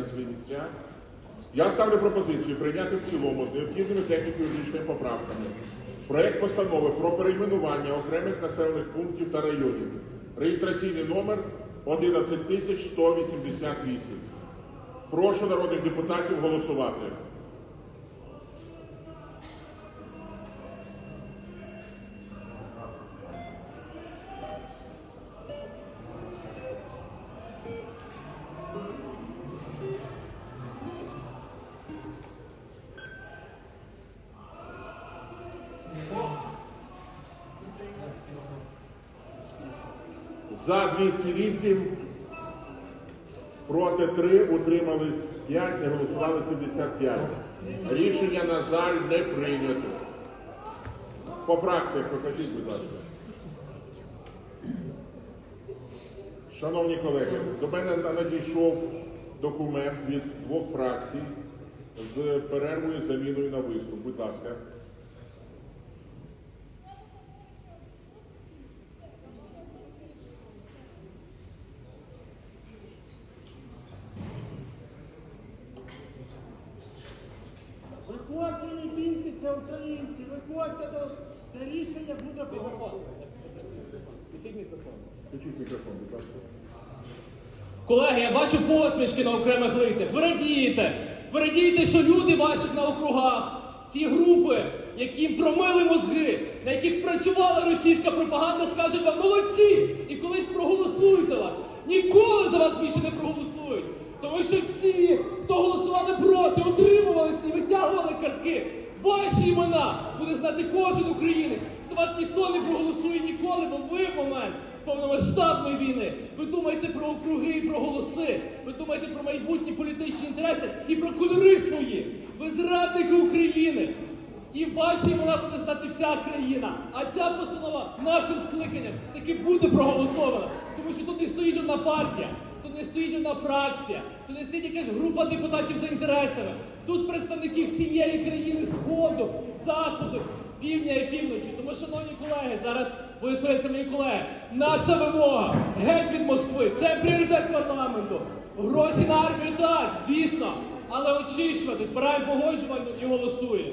зайняти свої. Я ставлю пропозицію прийняти в цілому з необхідними техніко-юридичними поправками проект постанови про перейменування окремих населених пунктів та районів. Реєстраційний номер 11188. Прошу народних депутатів голосувати. За 208, проти 3, утримались 5, не голосували 75. Рішення, на жаль, не прийнято. По фракціях покажіть, будь ласка. Шановні колеги, до мене надійшов документ від двох фракцій з перервою заміною на виступ. Будь ласка. Виходьте, не бійтеся, українці, виходьте до це рішення буде проголосовано. Включіть мікрофон, будь ласка. Колеги, я бачу посмішки на окремих лицях. Ви радієте. Ви радієте, що люди ваші на округах, ці групи, яким промили мозги, на яких працювала російська пропаганда, скажуть вам молодці і колись проголосують за вас. Ніколи за вас більше не проголосують. Тому що всі, хто голосували проти, утримувалися. Ваші імена буде знати кожен українець. За вас ніхто не проголосує ніколи, бо ви в момент повномасштабної війни. Ви думаєте про округи і про голоси. Ви думаєте про майбутні політичні інтереси і про кольори свої. Ви зрадники України. І ваші імена буде знати вся країна. А ця постанова нашим скликанням таки буде проголосована. Тому що тут не стоїть одна партія, тут не стоїть одна фракція, тут не стоїть якась група депутатів за інтересами. Тут представники всієї країни Сходу, Заходу, півдня і півночі. Тому, шановні колеги, зараз висловляться мої колеги. Наша вимога геть від Москви. Це пріоритет парламенту. Гроші на армію так, звісно. Але очищувати, збираємо погоджувальну і голосуємо.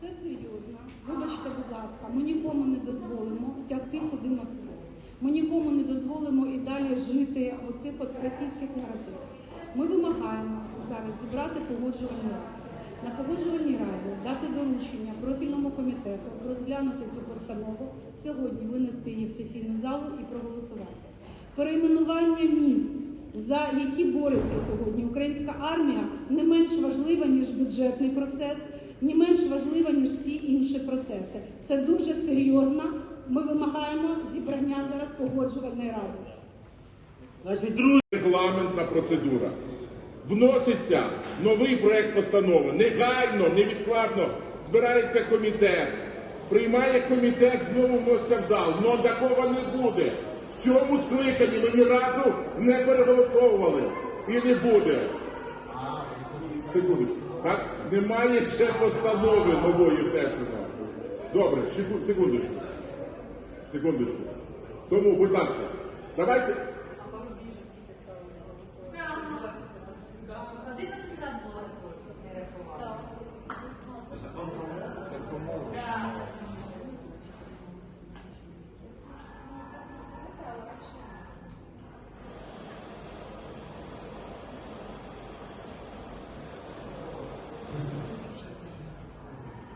Це серйозно. Вибачте, будь ласка, ми нікому не дозволимо тягти сюди Москву. Ми нікому не дозволимо і далі жити оцих от російських наративах. Ми вимагаємо зараз зібрати погоджувальну. На погоджувальній раді дати доручення профільному комітету розглянути цю постанову сьогодні, винести її в сесійну залу і проголосувати. Перейменування міст, за які бореться сьогодні українська армія, не менш важлива ніж бюджетний процес, не менш важлива ніж всі інші процеси. Це дуже серйозно. Ми вимагаємо зібрання зараз погоджувальної ради. Значить, друзі, Регламентна процедура. Вноситься новий проект постанови. Негайно, невідкладно збирається комітет. Приймає комітет, знову вноситься в зал. Но такого не буде. В цьому скликанні ми ні разу не переголосовували. І не буде. Секундочку. Так? Немає ще постанови нової внесено. Добре, секу- секундочку. Секундочку. Тому, будь ласка, давайте. Одинадцять раз було не рахували. Це закон про? Це про мову.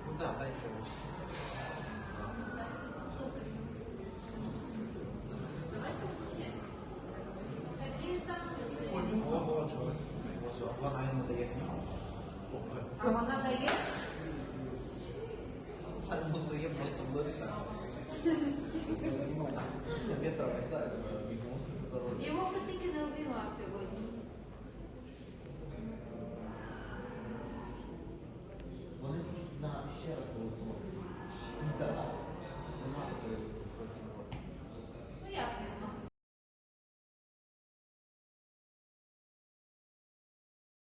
Ну да, дайте. Вона йому дає знімати. А вона дає? Це йому своє просто в лице. Вітер, знаєте, Його хто тільки не обіймав сьогодні. Вони на ще раз голосували.